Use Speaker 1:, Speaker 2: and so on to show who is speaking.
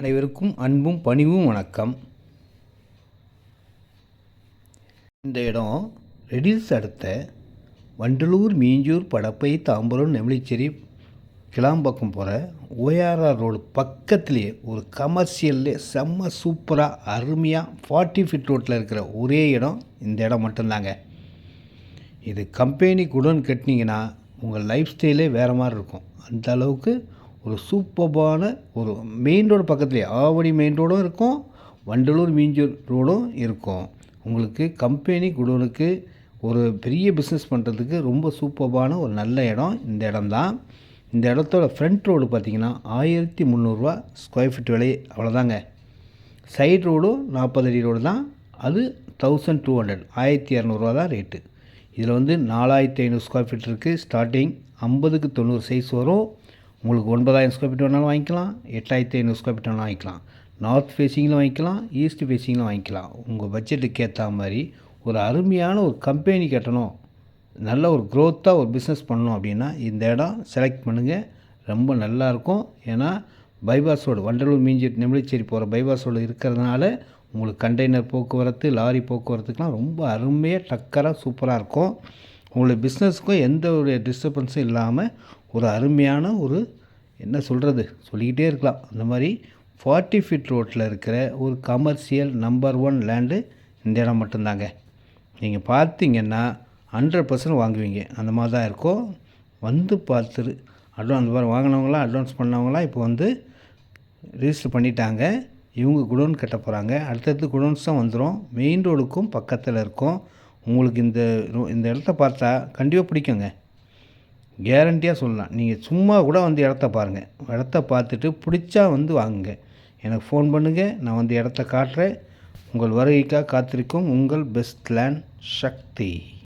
Speaker 1: அனைவருக்கும் அன்பும் பணிவும் வணக்கம். இந்த இடம் ரெடில்ஸ் அடுத்த வண்டலூர் மீஞ்சூர் படப்பை தாம்பரம் நெமிழிச்சேரி கிளாம்பக்கம் போகிற ஓஆர்ஆர் ரோடு பக்கத்துலேயே ஒரு கமர்ஷியல்லே செம்ம சூப்பராக அருமையாக ஃபார்ட்டி ஃபிட் ரோட்டில் இருக்கிற ஒரே இடம். இந்த இடம் மட்டும்தாங்க. இது கம்பெனி குடோன் கட்டினீங்கன்னா உங்கள் லைஃப் ஸ்டைலே வேறு மாதிரி இருக்கும். அந்த அளவுக்கு ஒரு சூப்பர்பான ஒரு மெயின் ரோடு பக்கத்துலேயே ஆவடி மெயின் ரோடும் இருக்கும் வண்டலூர் மீஞ்சூர் ரோடும் இருக்கும். உங்களுக்கு கம்பெனி குடோனுக்கு ஒரு பெரிய பிஸ்னஸ் பண்ணுறதுக்கு ரொம்ப சூப்பர்பான ஒரு நல்ல இடம் இந்த இடம்தான். இந்த இடத்தோட ஃப்ரண்ட் ரோடு பார்த்திங்கன்னா ஆயிரத்தி முந்நூறுரூவா ஸ்கொயர் ஃபீட் விலை அவ்வளோதாங்க சைடு ரோடும் நாற்பது அடி ரோடு தான். அது தௌசண்ட் டூ ஹண்ட்ரட் ஆயிரத்தி இரநூறுவா தான் ரேட்டு இதில் வந்து நாலாயிரத்தி ஐநூறு ஸ்கொயர் ஃபீட் இருக்குது ஸ்டார்டிங் ஐம்பதுக்கு தொண்ணூறு சைஸ் வரும். உங்களுக்கு ஒன்பதாயிரம் ஸ்கொயர் ஃபீட் வேணாலும் வாங்கிக்கலாம் எட்டாயிரத்தி ஐநூறு ஸ்கொயர் ஃபீட் வேணாலும் வாங்கிக்கலாம். நார்த் ஃபேஸிங்கில் வாங்கிக்கலாம் ஈஸ்ட் ஃபேஸிங்கில் வாங்கிக்கலாம். உங்கள் பட்ஜெட்டுக்கு ஏற்ற மாதிரி ஒரு அருமையான ஒரு கம்பெனி கட்டணும். நல்ல ஒரு க்ரோத்தாக ஒரு பிஸ்னஸ் பண்ணணும் அப்படின்னா இந்த இடம் செலக்ட் பண்ணுங்கள் ரொம்ப நல்லாயிருக்கும் ஏன்னா பைபாஸ் ரோடு வண்டலூர் மீஞ்சி நெமிலிச்சேரி போகிற பைபாஸ் ரோடு இருக்கிறதுனால உங்களுக்கு கண்டெய்னர் போக்குவரத்து லாரி போக்குவரத்துக்கெலாம் ரொம்ப அருமையாக டக்கராக சூப்பராக இருக்கும். உங்களுடைய பிஸ்னஸுக்கும் எந்த ஒரு டிஸ்டர்பன்ஸும் இல்லாமல் ஒரு அருமையான ஒரு என்ன சொல்கிறது சொல்லிக்கிட்டே இருக்கலாம். அந்த மாதிரி ஃபார்ட்டி ஃபீட் ரோட்டில் இருக்கிற ஒரு கமர்ஷியல் நம்பர் ஒன் லேண்டு இந்த இடம் மட்டும்தாங்க. நீங்கள் பார்த்தீங்கன்னா ஹண்ட்ரட் பர்சன்ட் வாங்குவீங்க. அந்த மாதிரி தான் இருக்கும். வந்து பார்த்துரு. அட்வான்ஸ் அந்த மாதிரி வாங்கினவங்களாம் அட்வான்ஸ் பண்ணவங்களாம் இப்போ வந்து ரிஜிஸ்டர் பண்ணிட்டாங்க. இவங்க குடோன் கட்ட போகிறாங்க அடுத்தடுத்து குடோன்ஸ் தான் வந்துடும் மெயின் ரோடுக்கும் பக்கத்தில் இருக்கும். உங்களுக்கு இந்த இந்த இடத்த பார்த்தா கண்டிப்பாக பிடிக்குங்க. கேரண்டியாக சொல்லலாம். நீங்கள் சும்மா கூட வந்து இடத்த பாருங்கள் இடத்த பார்த்துட்டு பிடிச்சா வந்து வாங்குங்க. எனக்கு ஃபோன் பண்ணுங்கள் நான் வந்து இடத்த காட்டுறேன். உங்கள் வருகைக்காக காத்திருக்கும் உங்கள் பெஸ்ட் லேண்ட் சக்தி.